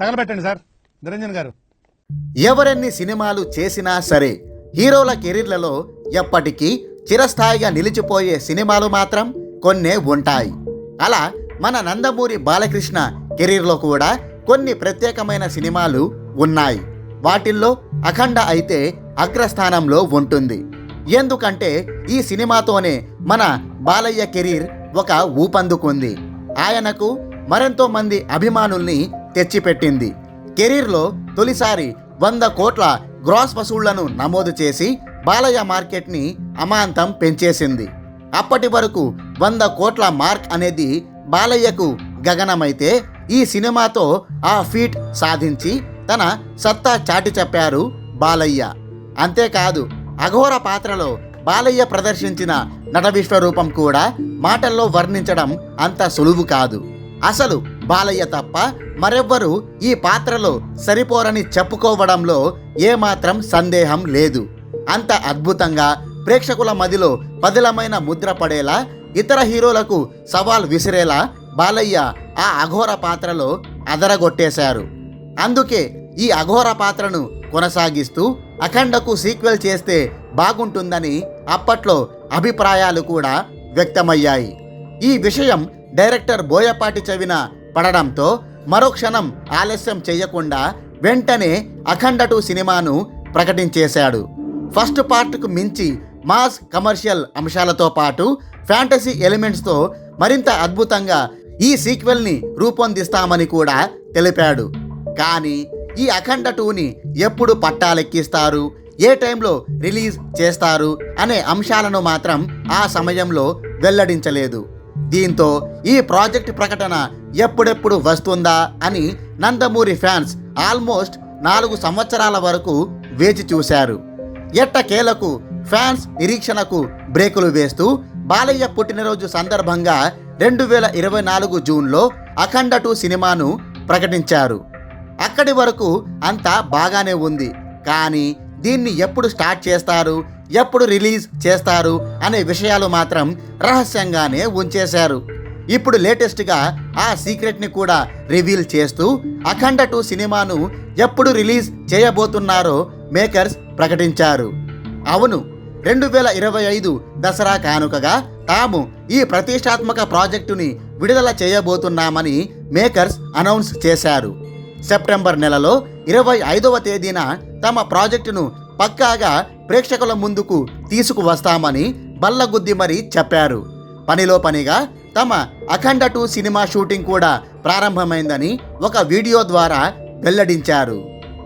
తగలబెట్టండి sir. Niranjan గారు. ఎవరెన్ని సినిమాలు చేసినా సరే హీరోల కెరీర్లలో ఎప్పటికీ చిరస్థాయిగా నిలిచిపోయే సినిమాలు మాత్రం కొన్నే ఉంటాయి. అలా మన నందమూరి బాలకృష్ణ కెరీర్లో కూడా కొన్ని ప్రత్యేకమైన సినిమాలు ఉన్నాయి. వాటిల్లో అఖండ అయితే అగ్రస్థానంలో ఉంటుంది. ఎందుకంటే ఈ సినిమాతోనే మన బాలయ్య కెరీర్ ఒక ఊపందుకుంది. ఆయనకు మరెంతో మంది అభిమానుల్ని తెచ్చిపెట్టింది. కెరీర్లో తొలిసారి వంద కోట్ల గ్రాస్ వసూళ్ళను నమోదు చేసి బాలయ్య మార్కెట్ని అమాంతం పెంచేసింది. అప్పటి వరకు వంద కోట్ల మార్క్ అనేది బాలయ్యకు గగనమైతే ఈ సినిమాతో ఆ ఫీట్ సాధించి తన సత్తా చాటి చెప్పారు బాలయ్య. అంతేకాదు అఘోర పాత్రలో బాలయ్య ప్రదర్శించిన నటవిశ్వరూపం కూడా మాటల్లో వర్ణించడం అంత సులువు కాదు. అసలు బాలయ్య తప్ప మరెవ్వరూ ఈ పాత్రలో సరిపోరని చెప్పుకోవడంలో ఏమాత్రం సందేహం లేదు. అంత అద్భుతంగా ప్రేక్షకుల మదిలో పదిలమైన ముద్ర పడేలా ఇతర హీరోలకు సవాల్ విసిరేలా బాలయ్య ఆ అఘోర పాత్రలో అదరగొట్టేశారు. అందుకే ఈ అఘోర పాత్రను కొనసాగిస్తూ అఖండకు సీక్వెల్ చేస్తే బాగుంటుందని అప్పట్లో అభిప్రాయాలు కూడా వ్యక్తమయ్యాయి. ఈ విషయం డైరెక్టర్ బోయపాటి చెవిన పడడంతో మరో క్షణం ఆలస్యం చేయకుండా వెంటనే అఖండ టూ సినిమాను ప్రకటించేశాడు. ఫస్ట్ పార్ట్కు మించి మాస్ కమర్షియల్ అంశాలతో పాటు ఫ్యాంటసీ ఎలిమెంట్స్తో మరింత అద్భుతంగా ఈ సీక్వెల్ని రూపొందిస్తామని కూడా తెలిపాడు. కానీ ఈ అఖండ టూని ఎప్పుడు పట్టాలెక్కిస్తారు? ఏ టైంలో రిలీజ్ చేస్తారు? అనే అంశాలను మాత్రం ఆ సమయంలో వెల్లడించలేదు. దీంతో ఈ ప్రాజెక్ట్ ప్రకటన ఎప్పుడెప్పుడు వస్తుందా అని నందమూరి ఫ్యాన్స్ ఆల్మోస్ట్ నాలుగు సంవత్సరాల వరకు వేచి చూశారు. ఎట్టకేలకు ఫ్యాన్స్ నిరీక్షణకు బ్రేకులు వేస్తూ బాలయ్య పుట్టినరోజు సందర్భంగా రెండు వేల ఇరవై నాలుగు జూన్లో అఖండ టూ సినిమాను ప్రకటించారు. అక్కడి వరకు అంతా బాగానే ఉంది. కానీ దీన్ని ఎప్పుడు స్టార్ట్ చేస్తారు? ఎప్పుడు రిలీజ్ చేస్తారు అనే విషయాలు మాత్రం రహస్యంగానే ఉంచేశారు. ఇప్పుడు లేటెస్ట్గా ఆ సీక్రెట్ని కూడా రివీల్ చేస్తూ అఖండ టూ సినిమాను ఎప్పుడు రిలీజ్ చేయబోతున్నారో మేకర్స్ ప్రకటించారు. అవును రెండు వేల ఇరవై ఐదు దసరా కానుకగా తాము ఈ ప్రతిష్టాత్మక ప్రాజెక్టుని విడుదల చేయబోతున్నామని మేకర్స్ అనౌన్స్ చేశారు. సెప్టెంబర్ నెలలో ఇరవై ఐదవ తేదీన తమ ప్రాజెక్టును పక్కాగా ప్రేక్షకుల ముందుకు తీసుకువస్తామని బల్లగుద్ది మరీ చెప్పారు. పనిలో పనిగా తమ అఖండ టూ సినిమా షూటింగ్ కూడా ప్రారంభమైందని ఒక వీడియో ద్వారా వెల్లడించారు.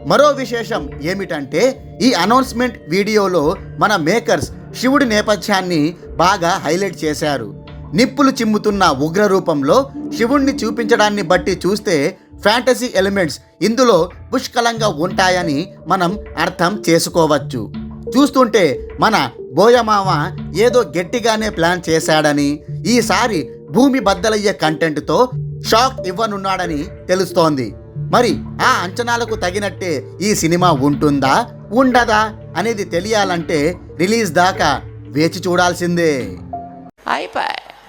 మరో విశేషం ఏమిటంటే ఈ అనౌన్స్మెంట్ వీడియోలో మన మేకర్స్ శివుడి నేపథ్యాన్ని బాగా హైలైట్ చేశారు. నిప్పులు చిమ్ముతున్న ఉగ్ర రూపంలో శివుణ్ణి చూపించడాన్ని బట్టి చూస్తే ఫ్యాంటసీ ఎలిమెంట్స్ ఇందులో పుష్కలంగా ఉంటాయని మనం అర్థం చేసుకోవచ్చు. చూస్తుంటే మన బోయమామ ఏదో గట్టిగానే ప్లాన్ చేశాడని ఈసారి భూమి బద్దలయ్యే కంటెంట్తో షాక్ ఇవ్వనున్నాడని తెలుస్తోంది. మరి ఆ అంచనాలకు తగినట్టే ఈ సినిమా ఉంటుందా ఉండదా అనేది తెలియాలంటే రిలీజ్ దాకా వేచి చూడాల్సిందే. అయిపోయి